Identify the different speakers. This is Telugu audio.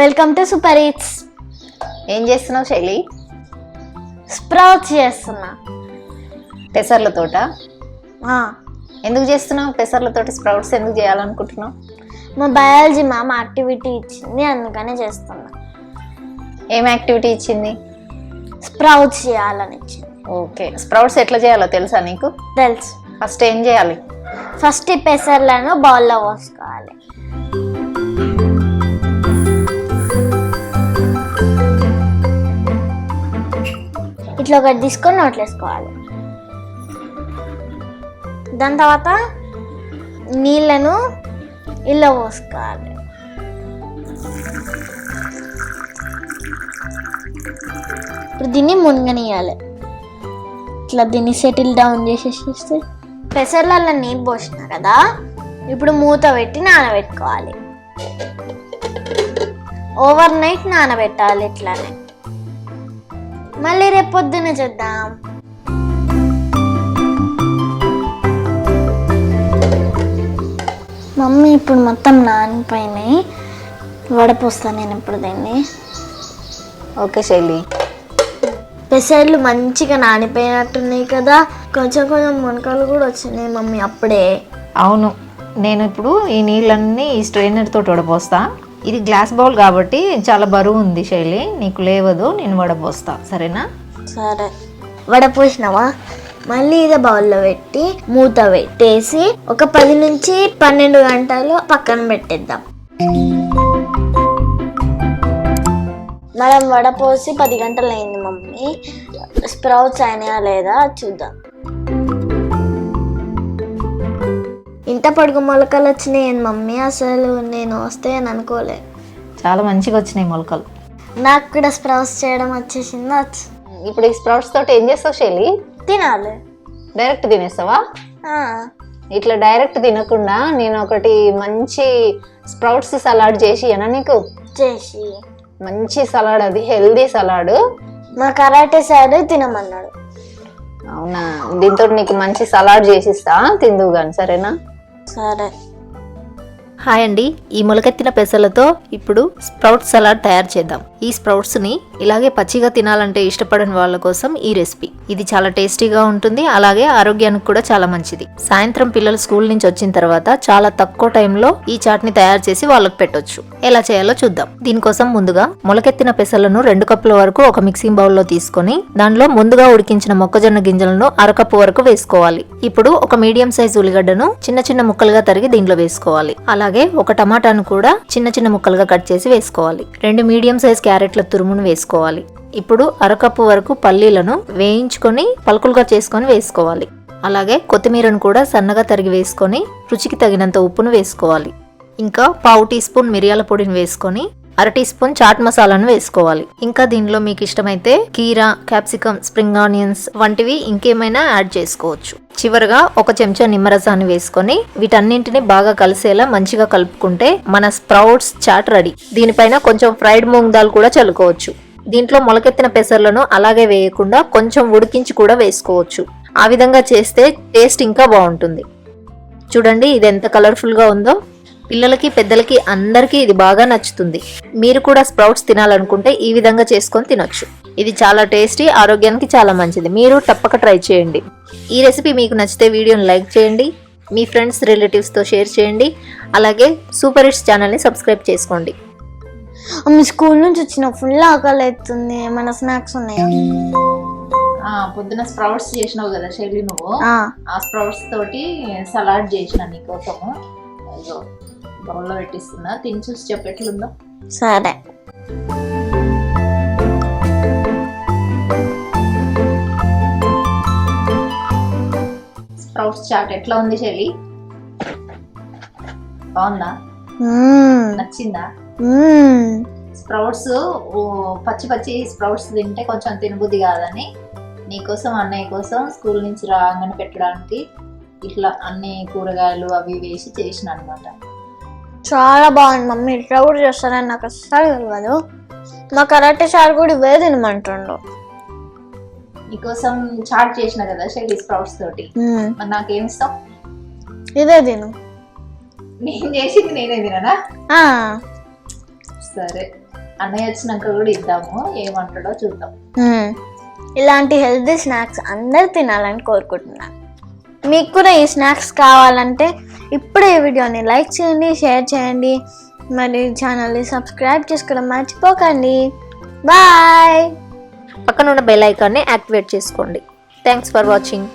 Speaker 1: వెల్కమ్ టు సూపర్ ఈట్స్
Speaker 2: ఏం చేస్తున్నావు శైలి?
Speaker 1: స్ప్రౌట్స్ చేస్తున్నా.
Speaker 2: పెసర్లతోట
Speaker 1: ఆ,
Speaker 2: ఎందుకు చేస్తున్నావు పెసర్లతోటి స్ప్రౌట్స్ ఎందుకు చేయాలనుకుంటున్నావు?
Speaker 1: మా బయాలజీ మ్యామ్ యాక్టివిటీ ఇచ్చింది అందుకనే చేస్తున్నా.
Speaker 2: ఏం యాక్టివిటీ ఇచ్చింది?
Speaker 1: స్ప్రౌట్స్ చేయాలని ఇచ్చింది.
Speaker 2: ఓకే. స్ప్రౌట్స్ ఎట్లా చేయాలో తెలుసా నీకు?
Speaker 1: తెలుసు.
Speaker 2: ఫస్ట్ ఏం చేయాలి?
Speaker 1: ఫస్ట్ ఈ పెసర్లను బౌల్లో పోసుకోవాలి. ఇట్లా ఒకటి తీసుకొని నోట్లేసుకోవాలి దాని తర్వాత నీళ్ళను ఇలా పోసుకోవాలి. ఇప్పుడు దీన్ని మునగనియాలి ఇట్లా దీన్ని సెటిల్ డౌన్ చేసేసేస్తే పెసర్లలో నీళ్ళు పోసిన కదా ఇప్పుడు మూత పెట్టి నానబెట్టుకోవాలి. ఓవర్ నైట్ నానబెట్టాలి ఇట్లానే. మళ్ళీ రేపు పొద్దున చేద్దాం. మమ్మీ ఇప్పుడు మొత్తం నానిపోయినాయి. వడపోస్తాను నేను ఇప్పుడు దీన్ని.
Speaker 2: ఓకే శైలి.
Speaker 1: పెసర్లు మంచిగా నానిపోయినట్టున్నాయి కదా. కొంచెం కొంచెం మునకలు కూడా వచ్చినాయి మమ్మీ అప్పుడే.
Speaker 2: అవును. నేను ఇప్పుడు ఈ నీళ్ళన్నీ ఈ స్ట్రైనర్ తోటి వడపోస్తా. ఇది గ్లాస్ బౌల్ కాబట్టి చాలా బరువు ఉంది శైలి. నీకు లేవదు నేను వడపోస్తా సరేనా?
Speaker 1: సరే. వడపోసినావా మళ్ళీ ఇదే బౌల్లో పెట్టి మూత పెట్టేసి ఒక పది నుంచి పన్నెండు గంటలు పక్కన పెట్టేద్దాం. మనం వడపోసి పది గంటలు అయింది మమ్మీ. స్ప్రౌట్స్ అయినాయా లేదా చూద్దాం. ఇంత పొడుగు మొలకలు వచ్చినాయి మమ్మీ అసలు నేను వస్తాయని అనుకోలే.
Speaker 2: చాలా మంచిగా వచ్చినాయి మొలకలు.
Speaker 1: నాకు కూడా స్ప్రౌట్స్ చేయడం వచ్చేసింది వచ్చు.
Speaker 2: ఇప్పుడు ఈ స్ప్రౌట్స్ తోటి ఏం చేస్తావు శైలి?
Speaker 1: తినాలి.
Speaker 2: డైరెక్ట్ తినేస్తావా?
Speaker 1: ఆ.
Speaker 2: ఇట్లా డైరెక్ట్ తినకుండా నేను ఒకటి మంచి స్ప్రౌట్స్ సలాడ్ చేసి ఇయ్యనా నీకు?
Speaker 1: చేసి.
Speaker 2: మంచి సలాడ్ అది హెల్దీ సలాడ్.
Speaker 1: మా కరాటే సార్ తినమన్నాడు.
Speaker 2: అవునా? దీంతో నీకు మంచి సలాడ్ చేసిస్తా తిందువు కానీ సరేనా?
Speaker 1: సరే.
Speaker 2: హాయ్ అండి. ఈ మొలకెత్తిన పెసలతో ఇప్పుడు స్ప్రౌట్ సలాడ్ తయారు చేద్దాం. ఈ స్ప్రౌట్స్ని ఇలాగే పచ్చిగా తినాలంటే ఇష్టపడని వాళ్ళ కోసం ఈ రెసిపీ. ఇది చాలా టేస్టీగా ఉంటుంది అలాగే ఆరోగ్యానికి కూడా చాలా మంచిది. సాయంత్రం పిల్లలు స్కూల్ నుంచి వచ్చిన తర్వాత చాలా తక్కువ టైంలో ఈ చాట్ని తయారు చేసి వాళ్ళకి పెట్టొచ్చు. ఎలా చేయాలో చూద్దాం. దీనికోసం ముందుగా మొలకెత్తిన పెసలను రెండు కప్పుల వరకు ఒక మిక్సింగ్ బౌల్లో తీసుకొని దానిలో ముందుగా ఉడికించిన మొక్కజొన్న గింజలను అరకప్పు వరకు వేసుకోవాలి. ఇప్పుడు ఒక మీడియం సైజ్ ఉల్లిగడ్డను చిన్న చిన్న ముక్కలుగా తరిగి దీంట్లో వేసుకోవాలి. అలాగే ఒక టమాటాను కూడా చిన్న చిన్న ముక్కలుగా కట్ చేసి వేసుకోవాలి. రెండు మీడియం సైజ్ క్యారెట్ల తురుమును వేసుకోవాలి. ఇప్పుడు అరకప్పు వరకు పల్లీలను వేయించుకొని పలుకులుగా చేసుకొని వేసుకోవాలి. అలాగే కొత్తిమీరను కూడా సన్నగా తరిగి వేసుకొని రుచికి తగినంత ఉప్పును వేసుకోవాలి. ఇంకా పావు టీ స్పూన్ మిరియాల పొడిని వేసుకొని అర టీ స్పూన్ చాట్ మసాలాను వేసుకోవాలి. ఇంకా దీనిలో మీకు ఇష్టమైతే కీరా క్యాప్సికమ్ స్ప్రింగ్ ఆనియన్స్ వంటివి ఇంకేమైనా యాడ్ చేసుకోవచ్చు. చివరగా ఒక చెంచా నిమ్మరసాన్ని వేసుకొని వీటన్నింటిని బాగా కలిసేలా మంచిగా కలుపుకుంటే మన స్ప్రౌట్స్ చాట్ రెడీ. దీనిపైన కొంచెం ఫ్రైడ్ మూంగ్ దాల్ కూడా చల్లుకోవచ్చు. దీంట్లో మొలకెత్తిన పెసర్లను అలాగే వేయకుండా కొంచెం ఉడికించి కూడా వేసుకోవచ్చు. ఆ విధంగా చేస్తే టేస్ట్ ఇంకా బాగుంటుంది. చూడండి ఇది ఎంత కలర్ఫుల్గా ఉందో. పిల్లలకి పెద్దలకి అందరికీ ఇది బాగా నచ్చుతుంది. మీరు కూడా స్ప్రౌట్స్ తినాలనుకుంటే ఈ విధంగా చేసుకొని తినొచ్చు. ఇది చాలా టేస్టీ ఆరోగ్యానికి చాలా మంచిది. మీరు తప్పక ట్రై చేయండి. ఈ రెసిపీ మీకు నచ్చితే వీడియోని లైక్ చేయండి మీ ఫ్రెండ్స్ రిలేటివ్స్తో షేర్ చేయండి అలాగే సూపర్ హిట్స్ ఛానల్ని సబ్స్క్రైబ్ చేసుకోండి.
Speaker 1: మీ స్కూల్ నుంచి వచ్చిన ఫుల్ ఆకలి అవుతుంది. ఏమైనా స్నాక్స్ ఉన్నాయా?
Speaker 2: పొద్దున స్ప్రౌట్స్ చేసినావు కదా శైలి నువ్వు?
Speaker 1: ఆ,
Speaker 2: స్ప్రౌట్స్ తోటి సలాడ్ చేసిన నీకోసము. అయ్యో బౌల్లో పెట్టిస్తున్నా. తిని చూసి చెప్పు ఎట్లుందో.
Speaker 1: సరే.
Speaker 2: స్ప్రౌట్స్ చాట్ ఎట్లా ఉంది చెల్లి? బాగుందా. నచ్చిందా. స్ప్రౌట్స్ పచ్చి పచ్చి స్ప్రౌట్స్ తింటే కొంచెం తినబుద్ధి కాదని నీకోసం అన్నయ్య కోసం స్కూల్ నుంచి రాగానే పెట్టడానికి ఇట్లా అన్ని కూరగాయలు అవి వేసి చేసిన అనమాట
Speaker 1: చాలా బాగుంది మమ్మీ. ఇట్లా కూడా చేస్తారని నాకు అస్సలు తెలియదు మా కరాటే సార్ కూడా ఇవే తినమంటుండు.
Speaker 2: నీకోసం చాట్ చేసిన కదా షెల్లీ స్ప్రౌట్స్ తోటి. మరి నాకేం ఇస్తాం
Speaker 1: ఇదే తిను.
Speaker 2: నేను చేసింది నేనే తిననా? సరే. అన్నయ్య వచ్చినాక కూడా ఇద్దాము. ఏమంటాడో చూద్దాం.
Speaker 1: ఇలాంటి హెల్తీ స్నాక్స్ అందరు తినాలని కోరుకుంటున్నాను. మీకు కూడా ఈ స్నాక్స్ కావాలంటే ఇప్పుడే ఈ వీడియోని లైక్ చేయండి షేర్ చేయండి. మరి ఛానల్ని సబ్స్క్రైబ్ చేసుకోవడం మర్చిపోకండి. బాయ్!
Speaker 2: పక్కన ఉన్న బెల్ ఐకాన్ని యాక్టివేట్ చేసుకోండి. Thanks for watching